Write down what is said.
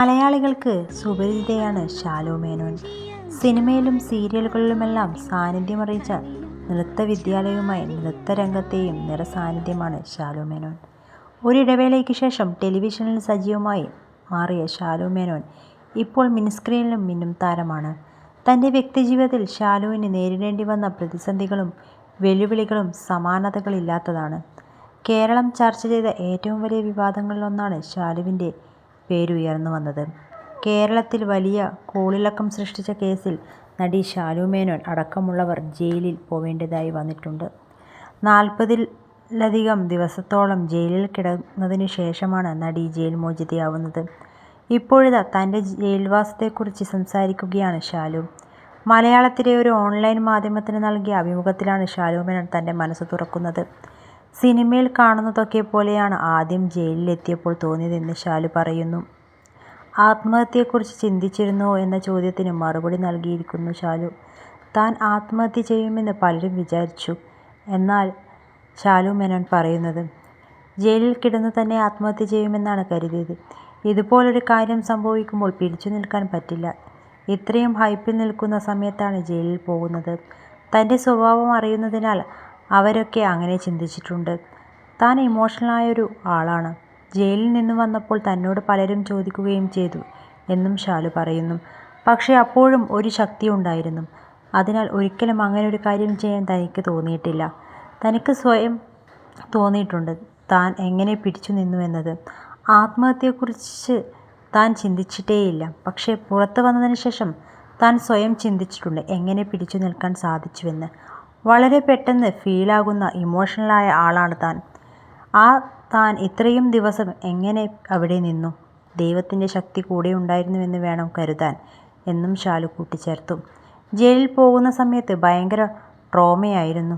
മലയാളികൾക്ക് സുപരിചിതയാണ് ഷാലു മേനോൻ. സിനിമയിലും സീരിയലുകളിലുമെല്ലാം സാന്നിധ്യമറിയിച്ച നൃത്തവിദ്യാലയവുമായി നൃത്തരംഗത്തെയും നിറസാന്നിധ്യമാണ് ഷാലു മേനോൻ. ഒരിടവേളയ്ക്ക് ശേഷം ടെലിവിഷനിൽ സജീവമായി മാറിയ ഷാലു മേനോൻ ഇപ്പോൾ മിനിസ്ക്രീനിലും മിന്നും താരമാണ്. തന്റെ വ്യക്തിജീവിതത്തിൽ ശാലുവിന് നേരിടേണ്ടി വന്ന പ്രതിസന്ധികളും വെല്ലുവിളികളും സമാനതകളില്ലാത്തതാണ്. കേരളം ചർച്ച ചെയ്ത ഏറ്റവും വലിയ വിവാദങ്ങളിലൊന്നാണ് ശാലുവിന്റെ പേരുയർന്നുവന്നത്. കേരളത്തിൽ വലിയ കോളിളക്കം സൃഷ്ടിച്ച കേസിൽ നടി ശാലു മേനോൻ അടക്കമുള്ളവർ ജയിലിൽ പോവേണ്ടതായി വന്നിട്ടുണ്ട്. നാൽപ്പതിലധികം ദിവസത്തോളം ജയിലിൽ കിടന്നതിനു ശേഷമാണ് നടി ജയിൽ മോചിതയാവുന്നത്. ഇപ്പോഴിതാ തന്റെ ജയിൽവാസത്തെക്കുറിച്ച് സംസാരിക്കുകയാണ് ശാലു. മലയാളത്തിലെ ഒരു ഓൺലൈൻ മാധ്യമത്തിന് നൽകിയ അഭിമുഖത്തിലാണ് ശാലു മേനോൻ തന്റെ മനസ്സ് തുറക്കുന്നത്. സിനിമയിൽ കാണുന്നതൊക്കെ പോലെയാണ് ആദ്യം ജയിലിലെത്തിയപ്പോൾ തോന്നിയതെന്ന് ഷാലു പറയുന്നു. ആത്മഹത്യയെക്കുറിച്ച് ചിന്തിച്ചിരുന്നോ എന്ന ചോദ്യത്തിന് മറുപടി നൽകിയിരിക്കുന്നു ഷാലു. താൻ ആത്മഹത്യ ചെയ്യുമെന്ന് പലരും വിചാരിച്ചു എന്നാൽ ഷാലു മേനോൻ പറയുന്നത്. ജയിലിൽ കിടന്ന് തന്നെ ആത്മഹത്യ ചെയ്യുമെന്നാണ് കരുതിയത്. ഇതുപോലൊരു കാര്യം സംഭവിക്കുമ്പോൾ പിടിച്ചുനിൽക്കാൻ പറ്റില്ല. ഇത്രയും ഹൈപ്പിൽ നിൽക്കുന്ന സമയത്താണ് ജയിലിൽ പോകുന്നത്. തന്റെ സ്വഭാവം അറിയുന്നതിനാൽ അവരൊക്കെ അങ്ങനെ ചിന്തിച്ചിട്ടുണ്ട്. താൻ ഇമോഷണലായൊരു ആളാണ്. ജയിലിൽ നിന്ന് വന്നപ്പോൾ തന്നോട് പലരും ചോദിക്കുകയും ചെയ്തു എന്നും ഷാലു പറയുന്നു. പക്ഷേ അപ്പോഴും ഒരു ശക്തി ഉണ്ടായിരുന്നു അതിനാൽ ഒരിക്കലും അങ്ങനെ ഒരു കാര്യം ചെയ്യാൻ തനിക്ക് തോന്നിയിട്ടില്ല. തനിക്ക് സ്വയം തോന്നിയിട്ടുണ്ട് താൻ എങ്ങനെ പിടിച്ചു നിന്നു എന്നത് ആത്മഹത്യയെക്കുറിച്ച് താൻ ചിന്തിച്ചിട്ടേയില്ല. പക്ഷേ പുറത്തു വന്നതിന് ശേഷം താൻ സ്വയം ചിന്തിച്ചിട്ടുണ്ട് എങ്ങനെ പിടിച്ചു നിൽക്കാൻ സാധിച്ചുവെന്ന്. വളരെ പെട്ടെന്ന് ഫീലാകുന്ന ഇമോഷണലായ ആളാണ് താൻ. ആ താൻ ഇത്രയും ദിവസം എങ്ങനെ അവിടെ നിന്നു. ദൈവത്തിന്റെ ശക്തി കൂടെ ഉണ്ടായിരുന്നുവെന്ന് വേണം കരുതാൻ എന്നും ഷാലു കൂട്ടിച്ചേർത്തു. ജയിലിൽ പോകുന്ന സമയത്ത് ഭയങ്കര ട്രോമയായിരുന്നു.